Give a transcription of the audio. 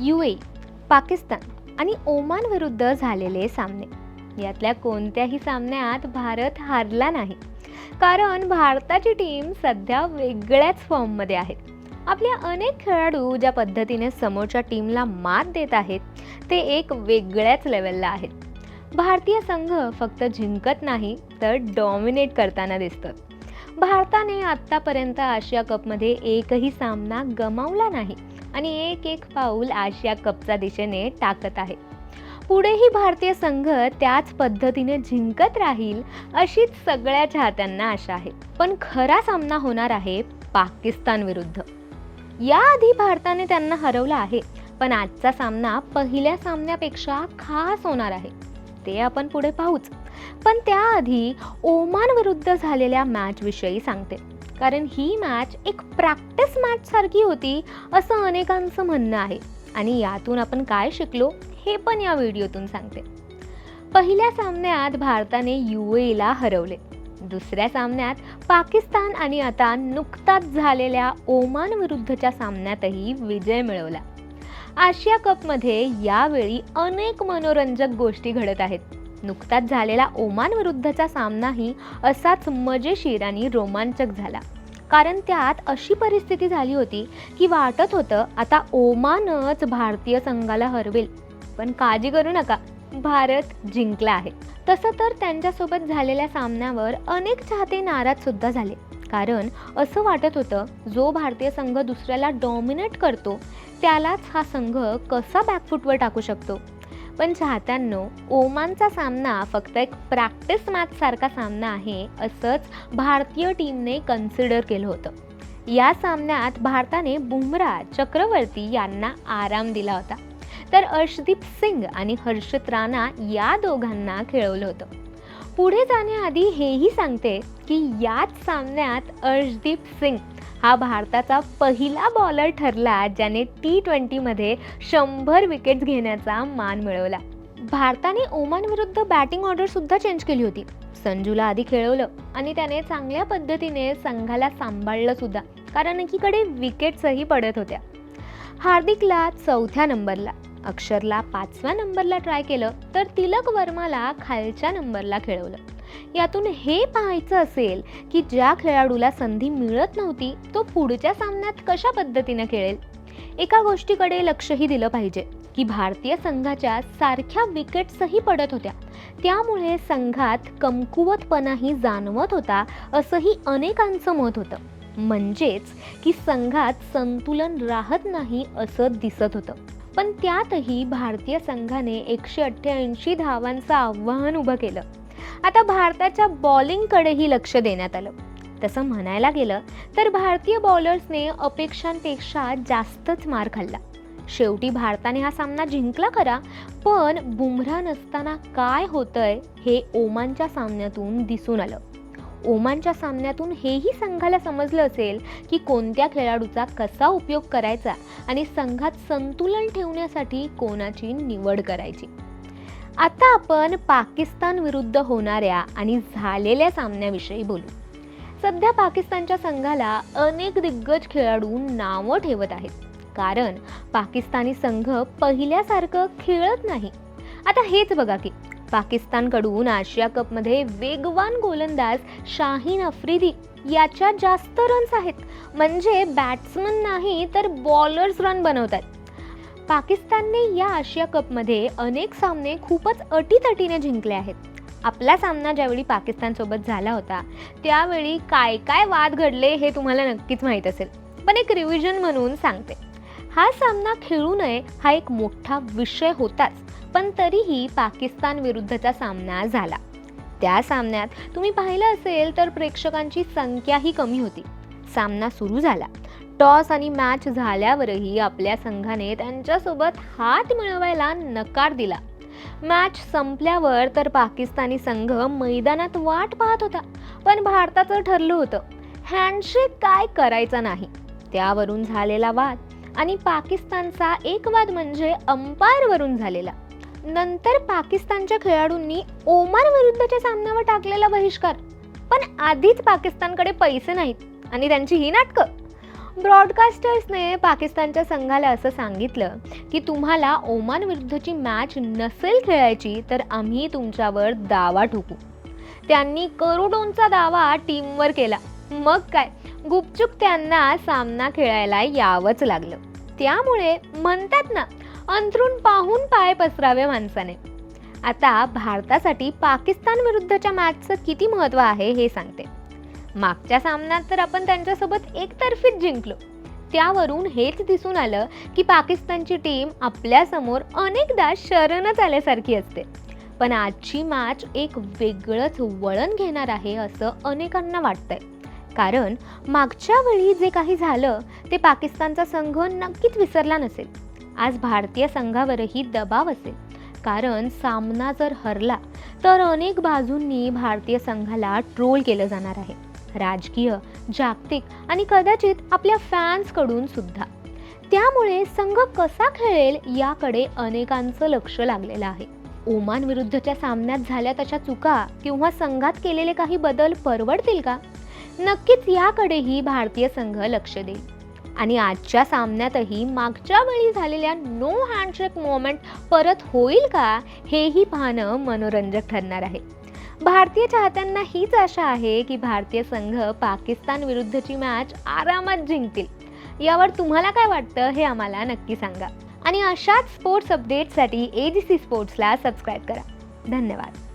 U A Pakistan आणि Oman विरुद्ध झालेले सामने. यातल्या कोणत्याही सामन्यात भारत हारला नाही. कारण भारताची टीम सध्या वेगळ्याच फॉर्ममध्ये आहे. आपल्या अनेक खेळाडू ज्या पद्धतीने समोरच्या टीमला मात देत आहेत ते एक वेगळ्याच लेवलला आहेत. भारतीय संघ फक्त जिंकत नाही तर डॉमिनेट करताना दिसतं भारताने आत्तापर्यंत आशिया कपमध्ये एकही सामना गमावला नाही आणि एक एक पाऊल आशिया कपच्या दिशेने टाकत आहे. पुढेही भारतीय संघ त्याच पद्धतीने जिंकत राहील अशीच सगळ्या चाहत्यांना आशा आहे. पण खरा सामना होणार आहे पाकिस्तान विरुद्ध. याआधी भारताने त्यांना हरवलं आहे पण आजचा सामना पहिल्या सामन्यापेक्षा खास होणार आहे. ते आपण पुढे पाहूच. पण त्याआधी ओमानविरुद्ध झालेल्या मॅचविषयी सांगते. कारण ही मॅच एक प्रॅक्टिस मॅचसारखी होती असं अनेकांचं म्हणणं आहे. आणि यातून आपण काय शिकलो हे पण या व्हिडिओतून सांगते. पहिल्या सामन्यात भारताने यू एला हरवले. दुसऱ्या सामन्यात पाकिस्तान आणि आता नुकताच झालेल्या ओमान विरुद्धच्या सामन्यातही विजय मिळवला. आशिया कपमध्ये यावेळी अनेक मनोरंजक गोष्टी घडत आहेत. नुकताच झालेला ओमान विरुद्धचा सामनाही असाच मजेशीर आणि रोमांचक झाला. कारण त्यात अशी परिस्थिती झाली होती की वाटत होतं आता ओमानच भारतीय संघाला हरवेल. पण काळजी करू नका भारत जिंकला आहे. तसं तर त्यांच्यासोबत झालेल्या सामन्यावर अनेक चाहते नाराज सुद्धा झाले. कारण असं वाटत होतं जो भारतीय संघ दुसऱ्याला डॉमिनेट करतो त्यालाच हा संघ कसा बॅकफुटवर टाकू शकतो? पण चाहत्यांनो ओमानचा सामना फक्त एक प्रॅक्टिस मॅचसारखा सामना आहे असंच भारतीय टीमने कन्सिडर केलं होतं. या सामन्यात भारताने बुमरा चक्रवर्ती यांना आराम दिला होता. तर अर्शदीप सिंग आणि हर्षित राणा या दोघांना खेळवलं होतं. पुढे जाण्याआधी हेही सांगते की याच सामन्यात अर्शदीप सिंग हा भारताचा पहिला बॉलर ठरला ज्याने टी ट्वेंटीमध्ये शंभर विकेट्स घेण्याचा मान मिळवला. भारताने ओमानविरुद्ध बॅटिंग ऑर्डरसुद्धा चेंज केली होती. संजूला आधी खेळवलं आणि त्याने चांगल्या पद्धतीने संघाला सांभाळलं सुद्धा. कारण एकीकडे विकेट्सही पडत होत्या. हार्दिकला चौथ्या नंबरला अक्षरला पाचव्या नंबरला ट्राय केलं तर तिलक वर्माला खालच्या नंबरला खेळवलं. यातून हे पाहायचं असेल की ज्या खेळाडूला संधी मिळत नव्हती तो पुढच्या सामन्यात कशा पद्धतीने खेळेल? एका गोष्टीकडे लक्षही दिलं पाहिजे की भारतीय संघाच्या सारख्या विकेट्सही पडत होत्या. त्यामुळे संघात कमकुवतपणाही जाणवत होता असंही अनेकांचं मत होतं. म्हणजेच की संघात संतुलन राहत नाही असं दिसत होतं. पण त्यातही भारतीय संघाने एकशे अठ्ठ्याऐंशी धावांचं आव्हान उभं केलं. आता भारताच्या बॉलिंगकडेही लक्ष देण्यात आलं. तसं म्हणायला गेलं तर भारतीय बॉलर्सने अपेक्षांपेक्षा जास्तच मार खाल्ला. शेवटी भारताने हा सामना जिंकला खरा पण बुमरा नसताना काय होतंय हे ओमानच्या सामन्यातून दिसून आलं. ओमानच्या सामन्यातून हेही संघाला समजलं असेल की कोणत्या खेळाडूचा कसा उपयोग करायचा आणि संघात संतुलन ठेवण्यासाठी कोणाची निवड करायची. आता आपण पाकिस्तान विरुद्ध होणाऱ्या आणि झालेल्या सामन्याविषयी बोलू. सध्या पाकिस्तानच्या संघाला अनेक दिग्गज खेळाडू नावं ठेवत आहेत. कारण पाकिस्तानी संघ पहिल्यासारखं खेळत नाही. आता हेच बघा की पाकिस्तानकडून आशिया कपमध्ये वेगवान गोलंदाज शाहीन आफ्रिदी याच्या जास्त रन्स आहेत. म्हणजे बॅट्समन नाही तर बॉलर्स रन बनवतात. पाकिस्तानने या आशिया कपमध्ये अनेक सामने खूपच अटीतटीने जिंकले आहेत. आपला सामना ज्यावेळी पाकिस्तानसोबत झाला होता त्यावेळी काय काय वाद घडले हे तुम्हाला नक्कीच माहीत असेल. पण एक रिव्हिजन म्हणून सांगते. हा सामना खेळू नये हा एक मोठा विषय होताच पण तरीही पाकिस्तान विरुद्धचा सामना झाला. त्या सामन्यात तुम्ही पाहिलं असेल तर प्रेक्षकांची संख्याही कमी होती. सामना सुरू झाला. टॉस आणि मॅच झाल्यावरही आपल्या संघाने त्यांच्यासोबत हात मिळवायला नकार दिला. मॅच संपल्यावर तर पाकिस्तानी संघ मैदानात वाट पाहत होता पण भारताचं ठरलं होतं हँडशेक काय करायचा नाही. त्यावरून झालेला वाद आणि पाकिस्तानचा एक वाद म्हणजे अंपायरवरून झालेला. नंतर पाकिस्तानच्या खेळाडूंनी ओमान विरुद्धच्या सामन्यावर टाकलेला बहिष्कार पण आधीच पाकिस्तानकडे पैसे नाहीत आणि त्यांची ही नाटकं. ब्रॉडकास्टर्सने पाकिस्तानच्या संघाला असं सांगितलं की तुम्हाला ओमान विरुद्धची मॅच नसेल खेळायची तर आम्ही तुमच्यावर दावा ठोकू. त्यांनी करोडोंचा दावा टीमवर केला. मग काय? गुपचूप त्यांना सामना खेळायला यावंच लागलं. त्यामुळे म्हणतात ना अंथरूण पाहून पाय पसरावे माणसाने. आता भारतासाठी पाकिस्तान विरुद्धच्या मॅचचं किती महत्त्व आहे हे सांगते. मागच्या सामन्यात तर आपण त्यांच्यासोबत एकतर्फीच जिंकलो. त्यावरून हेच दिसून आलं की पाकिस्तानची टीम आपल्यासमोर अनेकदा शरणच आल्यासारखी असते. पण आजची मॅच एक वेगळंच वळण घेणार आहे असं अनेकांना वाटतंय. कारण मागच्या वेळी जे काही झालं ते पाकिस्तानचा संघ नक्कीच विसरला नसेल. आज भारतीय संघावरही दबाव असेल. कारण सामना जर हरला तर अनेक बाजूंनी भारतीय संघाला ट्रोल केलं जाणार आहे. राजकीय जागतिक आणि कदाचित आपल्या फॅन्सकडून सुद्धा. त्यामुळे संघ कसा खेळेल याकडे अनेकांचं लक्ष लागलेलं आहे. ओमान विरुद्धच्या सामन्यात झाल्या तशा चुका किंवा संघात केलेले काही बदल परवडतील का? नक्कीच याकडेही भारतीय संघ लक्ष देईल. आणि आजच्या सामन्यातही मागच्या वेळी झालेल्या नो हँडशेक मोमेंट परत होईल का हेही पाहणं मनोरंजक ठरणार आहे. भारतीय चाहत्यांना हीच आशा आहे की भारतीय संघ पाकिस्तान विरुद्धची मॅच आरामात जिंकतील. यावर तुम्हाला काय वाटतं हे आम्हाला नक्की सांगा. आणि अशाच स्पोर्ट्स अपडेटसाठी ए जी सी स्पोर्ट्सला सबस्क्राईब करा. धन्यवाद.